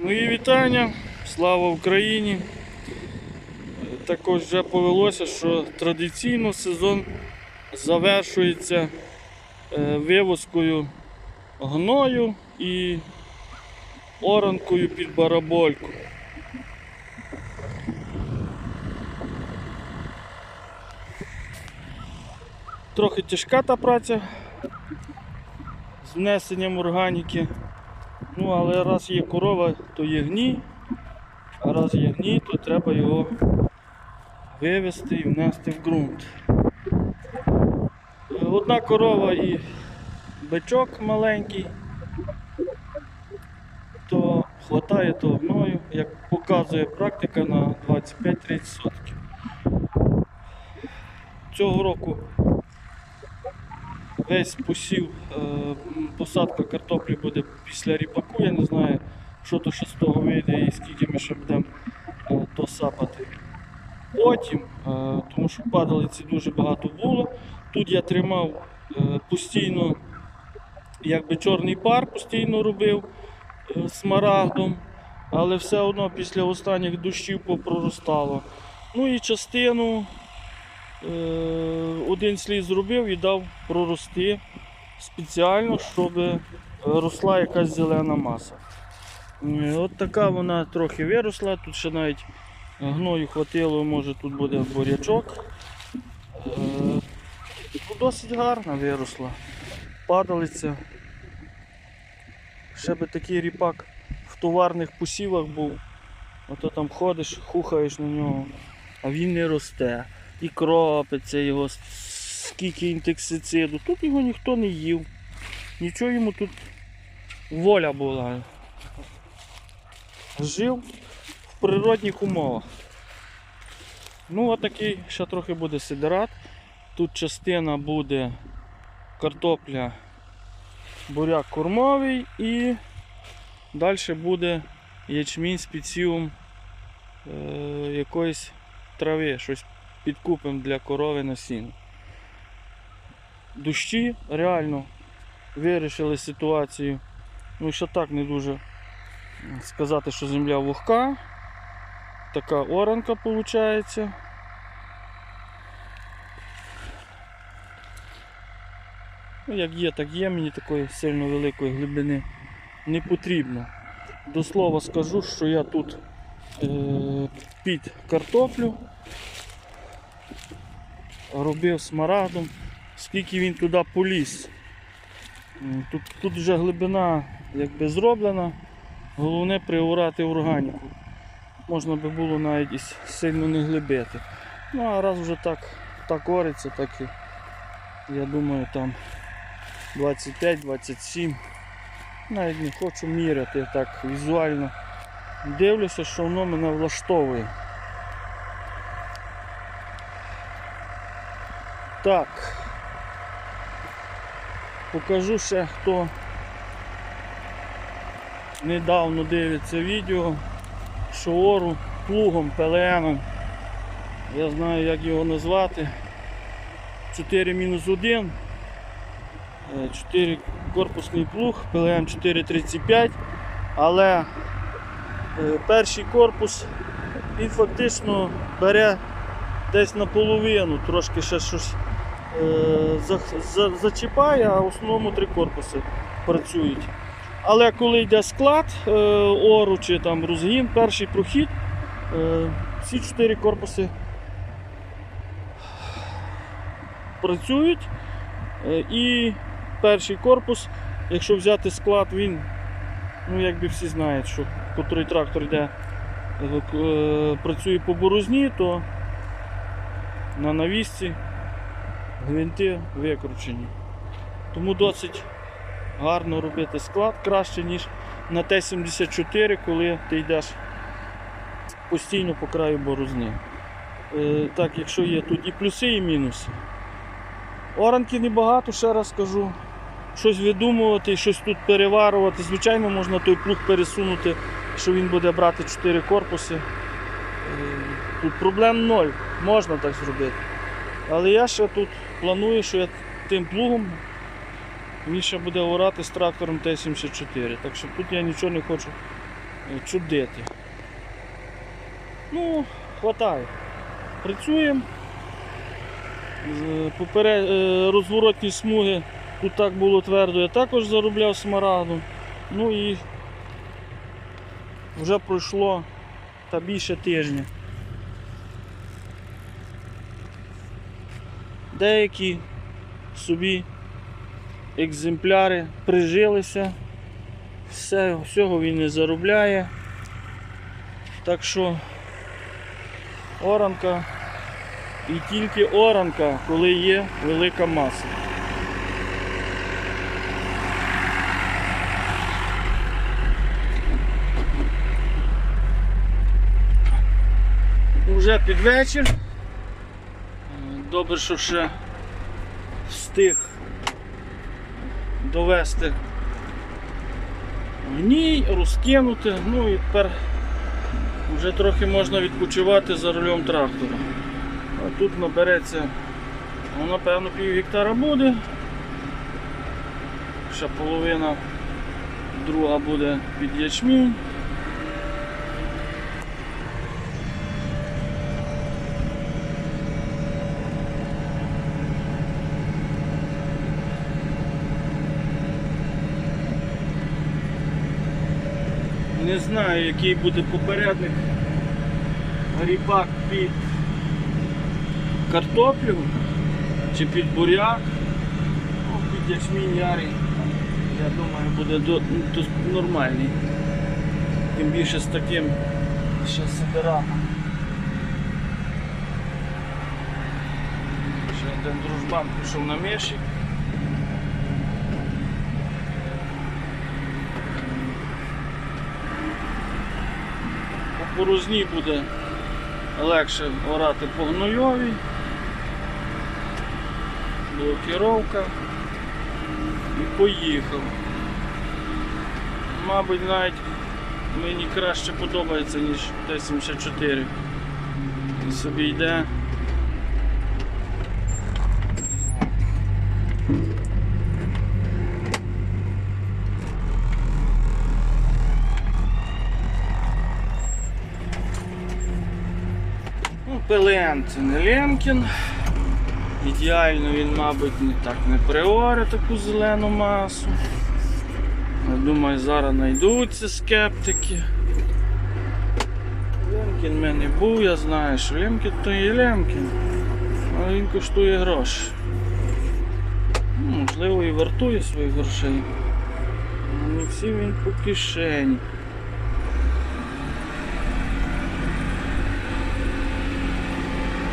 Мої вітання, слава Україні. Також вже повелося, що традиційно сезон завершується е, вивозкою гною і оранкою під барабольку. Трохи тяжка та праця з внесенням органіки. Ну, але раз є корова, то є гній, а раз є гній, то треба його вивезти і внести в ґрунт. Одна корова і бичок маленький, то хватає того гною, як показує практика на 25-30 сотків. Цього року весь посів, е, посадка картоплі буде після ріпаку, я не знаю, що то ще з того вийде і скільки ми ще будемо е, то сапати. Потім, е, тому що падалиці дуже багато було, тут я тримав е, постійно, якби чорний пар постійно робив е, смарагдом, але все одно після останніх дощів попроростало. Ну і частину е, один слід зробив і дав прорости спеціально, щоб е, росла якась зелена маса. Е, От така вона трохи виросла, тут ще навіть гною хватило, може тут буде бурячок. Е, ну, Досить гарна виросла. Падалиця. Ще би такий ріпак в товарних посівах був. Ото там ходиш, хухаєш на нього, а він не росте. І кропиться його, скільки інтексициду. Тут його ніхто не їв. Нічого йому тут воля була. Жив в природних умовах. Ну, отакий ще трохи буде сидерат. Тут частина буде картопля, буряк кормовий і далі буде ячмінь з підсівом е, якоїсь трави, щось підкупимо для корови на сіно. Дощі реально вирішили ситуацію. Ну, ще так не дуже сказати, що земля вогка. Така оранка виходить. Ну, як є, так є, мені такої сильно великої глибини не потрібно. До слова скажу, що я тут е, під картоплю робив смарагдом, скільки він туди поліз. Тут, тут вже глибина якби зроблена, головне приурати органіку. Можна би було навіть і сильно не глибити. Ну а раз вже так, так ориться, так і я думаю там 25-27. Навіть не хочу міряти так візуально. Дивлюся, що воно мене влаштовує. Так. Покажу ще хто недавно дивиться відео, що ору плугом ПЛНом. Я знаю як його назвати. 4 мінус 1. 4 корпусний плуг, ПЛМ 435, але е, перший корпус він фактично бере десь наполовину, трошки ще щось е, зачіпає, а в основному три корпуси працюють. Але коли йде склад е, ору чи там розгін, перший прохід, е, всі чотири корпуси працюють. Е, І перший корпус, якщо взяти склад, він, ну якби всі знають, що котрий трактор йде, е, е, працює по борозні, то на навісці гвинти викручені. Тому досить гарно робити склад, краще, ніж на Т-74, коли ти йдеш постійно по краю борозни. Е, Так, якщо є тут і плюси, і мінуси. Оранки небагато, ще раз скажу. Щось видумувати, щось тут переварувати. Звичайно, можна той плуг пересунути, що він буде брати 4 корпуси. Е, Тут проблем ноль, можна так зробити. Але я ще тут планую, що я тим плугом ще буде орати з трактором Т-74. Так що тут я нічого не хочу е, чудити. Ну, хватає. Працюємо. З- е, Розворотні смуги тут так було твердо, я також заробляв смарагдом. Ну і вже пройшло та більше тижня. Деякі собі екземпляри прижилися, все, всього він не заробляє. Так що оранка і тільки оранка, коли є велика маса. Уже під вечір. Добре, що ще встиг довести гній, розкинути, ну і тепер вже трохи можна відпочивати за рулем трактора. А тут набереться, ну, напевно, пів гектара буде. Ще половина друга буде під ячмінь. Не знаю, який буде попередник ріпак під картоплю чи під буряк, ну, під ячмінь ярий. Я думаю, буде до, до- нормальний. Тим більше з таким ще сидератом. Ще один дружбан пішов на міші. По порозні буде легше орати по гнойовій. Блокіровка. І поїхав. Мабуть, навіть мені краще подобається, ніж Т-74. Собі йде. Ну, ПЛН це не Лемкін. Ідеально він, мабуть, не так не приоре таку зелену масу. Я думаю, зараз знайдуться скептики. Лемкін в мене був, я знаю, що Лемкін то є Лемкін, але він коштує гроші. Ну, Можливо, і вартує своїх грошей. але Не всі він по кишені.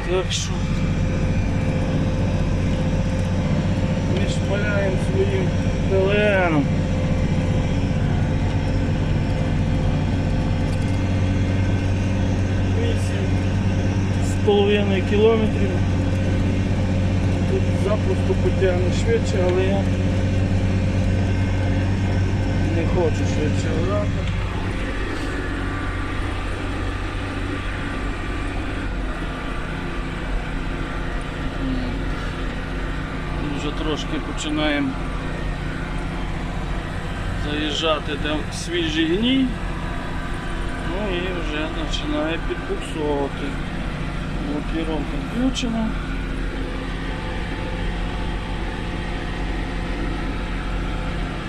Так що ми шпаляємо своїм. Вісім з половиною кілометрів. Тут запросто потягне швидше, але я не хочу швидше орати. Вже трошки починаємо заїжджати де свіжий гній. Ну і вже починає підбуксовувати. Блокіровка включена.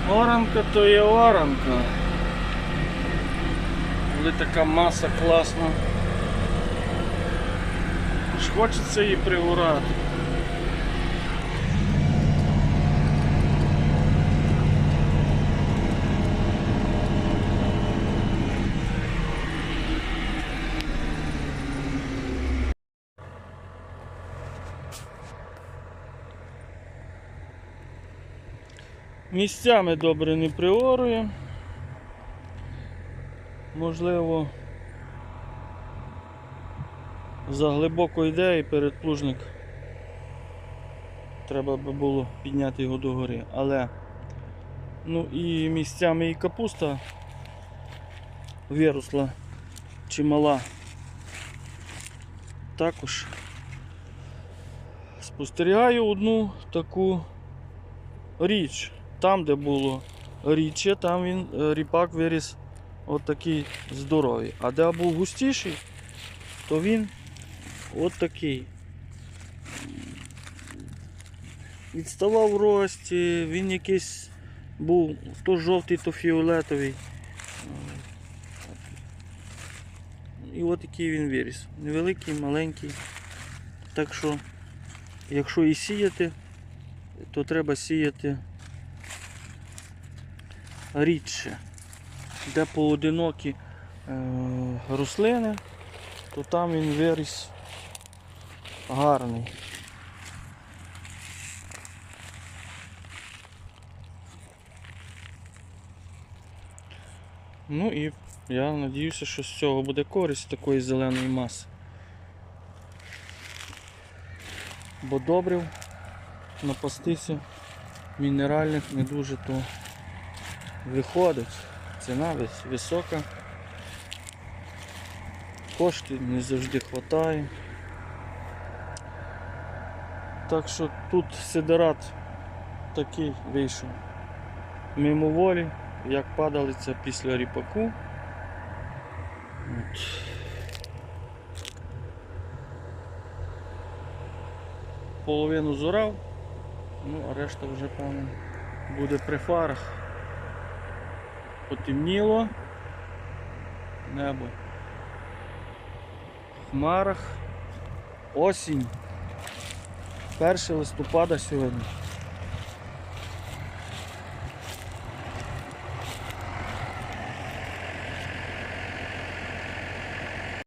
Оранка то є оранка. Але така маса класна. Аж хочеться її приурати. Місцями добре не приорує. Можливо, заглибоко йде і передплужник треба би було підняти його догори. Але ну і місцями і капуста виросла чимала. Також спостерігаю одну таку річ. Там, де було рідче, там він е, ріпак виріс от такий здоровий. А де був густіший, то він от такий. Відставав в рості, він якийсь був то жовтий, то фіолетовий. І от такий він виріс. Невеликий, маленький. Так що, якщо і сіяти, то треба сіяти рідше. Де поодинокі е, рослини, то там він виріс гарний. Ну і я надіюся, що з цього буде користь такої зеленої маси. Бо добрив напастися мінеральних не дуже то виходить. Ціна висока. Коштів не завжди вистачає. Так що тут сидерат такий вийшов мимоволі, як падалиця після ріпаку. От. Половину зорав, ну а решта вже певно буде при фарах. Потемніло. Небо. В хмарах. Осінь. 1 листопада сьогодні.